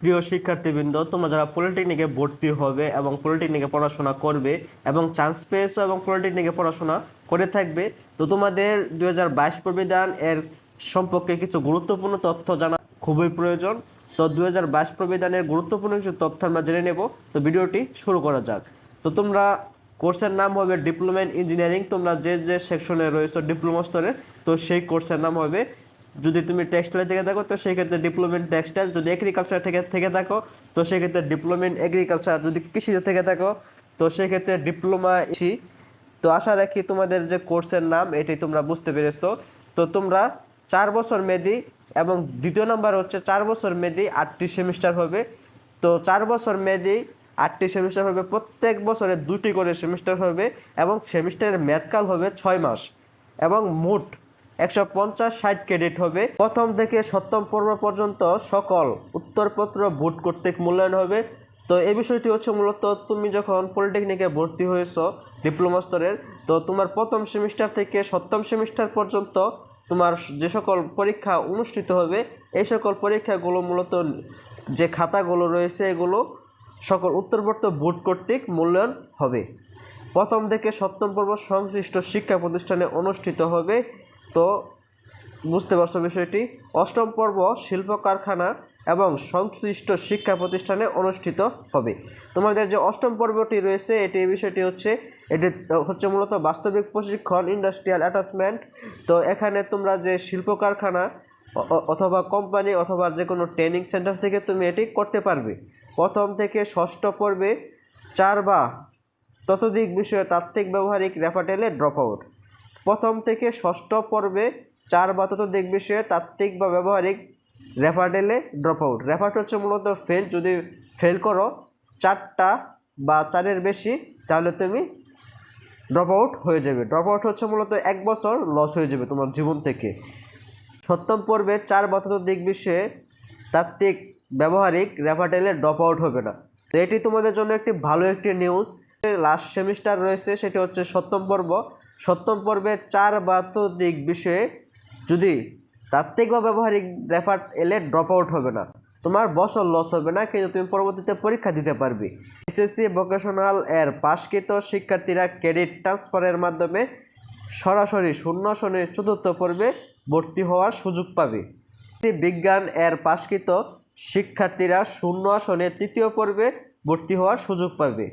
প্রিয় শিক্ষার্থীবৃন্দ, তোমরা যারা পলিটেকনিকে ভর্তি হবে এবং পলিটেকনিকে পড়াশোনা করবে এবং চান্স পেয়েছ এবং পলিটেকনিকে পড়াশোনা করে থাকবে, তো তোমাদের দু হাজার বাইশ প্রবিধান এর সম্পর্কে কিছু গুরুত্বপূর্ণ তথ্য জানা খুবই প্রয়োজন। তো দু হাজার বাইশ প্রবিধানের গুরুত্বপূর্ণ কিছু তথ্য আমরা জেনে নেব। তো ভিডিওটি শুরু করা যাক। তো তোমরা কোর্সের নাম হবে ডিপ্লোমা ইঞ্জিনিয়ারিং, তোমরা যে যে সেকশনে রয়েছো ডিপ্লোমা স্তরে, তো সেই কোর্সের নাম হবে যদি তুমি টেক্সটাইল থেকে থাকো, তো সেই ক্ষেত্রে ডিপ্লোমা ইন টেক্সটাইল যদি এগ্রিকালচার থেকে থেকে থাকো, তো সেই ক্ষেত্রে ডিপ্লোমা এগ্রিকালচার যদি কৃষিতে থেকে থাকো, তো সেই ক্ষেত্রে ডিপ্লোমা কৃষি তো আশা রাখি তোমাদের যে কোর্সের নাম, এটি তোমরা বুঝতে পেরেছ। তো তোমরা চার বছর মেয়াদি এবং দ্বিতীয় নাম্বার হচ্ছে চার বছর মেয়াদি আটটি সেমিস্টার হবে। তো চার বছর মেয়াদি আটটি সেমিস্টার হবে, প্রত্যেক বছরে দুটি করে সেমিস্টার হবে এবং সেমিস্টারের মেয়াদকাল হবে ছয় মাস এবং মোট একশো পঞ্চাশ ষাট ক্রেডিট হবে। প্রথম থেকে সপ্তম পর্ব পর্যন্ত সকল উত্তরপত্র ভোট কর্তৃক মূল্যায়ন হবে। তো এই বিষয়টি হচ্ছে মূলত তুমি যখন পলিটেকনিকে ভর্তি হয়েছো ডিপ্লোমা স্তরের, তো তোমার প্রথম সেমিস্টার থেকে সপ্তম সেমিস্টার পর্যন্ত তোমার যে সকল পরীক্ষা অনুষ্ঠিত হবে, এই সকল পরীক্ষাগুলো মূলত যে খাতাগুলো রয়েছে এগুলো সকল উত্তরপত্র বোর্ড কর্তৃক মূল্যায়ন হবে। প্রথম থেকে সপ্তম পর্ব সংশ্লিষ্ট শিক্ষা প্রতিষ্ঠানে অনুষ্ঠিত হবে। তো বুঝতে পারছ বিষয়টি? অষ্টম পর্ব শিল্প কারখানা এবং সংশ্লিষ্ট শিক্ষা প্রতিষ্ঠানে অনুষ্ঠিত হবে। তোমাদের যে অষ্টম পর্বটি রয়েছে, এটি বিষয়টি হচ্ছে, এটি হচ্ছে মূলত বাস্তবিক প্রশিক্ষণ ইন্ডাস্ট্রিয়াল অ্যাটাচমেন্ট তো এখানে তোমরা যে শিল্প কারখানা অথবা কোম্পানি অথবা যে কোনো ট্রেনিং সেন্টার থেকে তুমি এটি করতে পারবে। প্রথম থেকে ষষ্ঠ পর্বে চার বা ততোধিক বিষয়ে তাত্ত্বিক, ব্যবহারিক রেফাটেলে ড্রপ আউট প্রথম থেকে ষষ্ঠ পর্বে চার বা ততোধিক বিষয়ে তাত্ত্বিক বা ব্যবহারিক রেফাটেলে ড্রপ আউট রেফার্ট হচ্ছে মূলত ফেল যদি ফেল করো চারটা বা চারের বেশি, তাহলে তুমি ড্রপ আউট হয়ে যাবে। ড্রপ আউট হচ্ছে মূলত এক বছর লস হয়ে যাবে তোমার জীবন থেকে। সপ্তম পর্বে চার বা ততোধিক বিষয়ে তাত্ত্বিক, ব্যবহারিক রেফাটেলে ড্রপ আউট হবে না। তো এটি তোমাদের জন্য একটি ভালো একটি নিউজ লাস্ট সেমিস্টার রয়েছে, সেটি হচ্ছে সপ্তম পর্ব। সপ্তম পর্বে চার বা ততোধিক বিষয়ে যদি তাত্ত্বিক বা ব্যবহারিক রেফার এলে ড্রপ আউট হবে না। তোমার বছর লস হবে না, কিন্তু তুমি পরবর্তীতে পরীক্ষা দিতে পারবে। এসএসসি ভোকেশনাল এর পাশকৃত শিক্ষার্থীরা ক্রেডিট ট্রান্সফারের মাধ্যমে সরাসরি শূন্য শনের চতুর্থ পর্বে ভর্তি হওয়ার সুযোগ পাবে। বিজ্ঞান এর পাশকৃত শিক্ষার্থীরা শূন্য আসনে তৃতীয় পর্বে ভর্তি হওয়ার সুযোগ পাবে।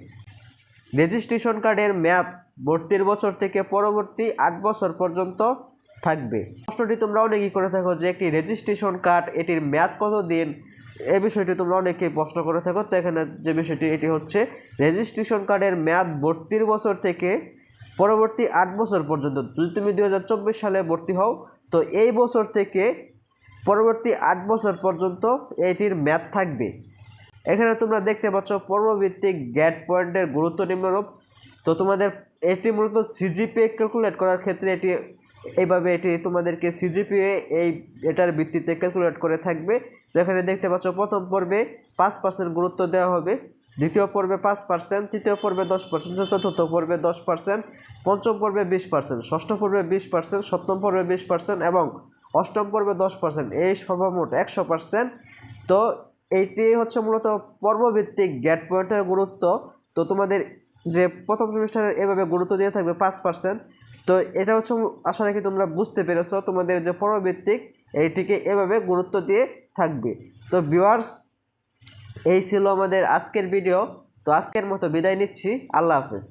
রেজিস্ট্রেশন কার্ডের মেয়াদ ভর্তির বছর থেকে পরবর্তী আট বছর পর্যন্ত থাকবে। প্রশ্নটি তোমরা অনেকেই করে থাকো যে একটি রেজিস্ট্রেশন কার্ড এটির মেয়াদ কত দিন এই বিষয়টি তোমরা অনেকেই প্রশ্ন করে থাকো। তো এখানে যে বিষয়টি, এটি হচ্ছে রেজিস্ট্রেশন কার্ডের মেয়াদ ভর্তির বছর থেকে পরবর্তী আট বছর পর্যন্ত। যদি তুমি দু হাজার চব্বিশ সালে ভর্তি হও, তো এই বছর থেকে পরবর্তী আট বছর পর্যন্ত এটির মেয়াদ থাকবে। এখানে তোমরা দেখতে পাচ্ছ পর্বভিত্তিক গ্যাট পয়েন্টের গুরুত্ব নিম্নরূপ। তো তোমাদের এটি মূলত সিজিপিএ ক্যালকুলেট করার ক্ষেত্রে এটি এইভাবে এটি তোমাদেরকে সিজিপিএ এই এটার ভিত্তিতে ক্যালকুলেট করে থাকবে। তো এখানে দেখতে পাচ্ছ, প্রথম পর্বে পাঁচ পার্সেন্ট গুরুত্ব দেওয়া হবে, দ্বিতীয় পর্বে পাঁচ পার্সেন্ট তৃতীয় পর্বে দশ পার্সেন্ট চতুর্থ পর্বে দশ পার্সেন্ট পঞ্চম পর্বে বিশ পার্সেন্ট ষষ্ঠ পর্বে বিশ পার্সেন্ট সপ্তম পর্বে বিশ পার্সেন্ট এবং অষ্টম পর্বে দশ পার্সেন্ট এই সর্বমোট একশো পার্সেন্ট তো এইটি হচ্ছে মূলত পর্বভিত্তিক গ্যাট পয়েন্টের গুরুত্ব। তো তোমাদের যে প্রথম সেমিস্টারে এভাবে গুরুত্ব দিয়ে থাকবে পাঁচ পার্সেন্ট তো এটা হচ্ছে আশা রাখি তোমরা বুঝতে পেরেছ, তোমাদের যে পর্বভিত্তিক এইটিকে এভাবে গুরুত্ব দিয়ে থাকবে। তো ভিউয়ার্স এই ছিল আমাদের আজকের ভিডিও তো আজকের মতো বিদায় নিচ্ছি। আল্লাহ হাফেজ।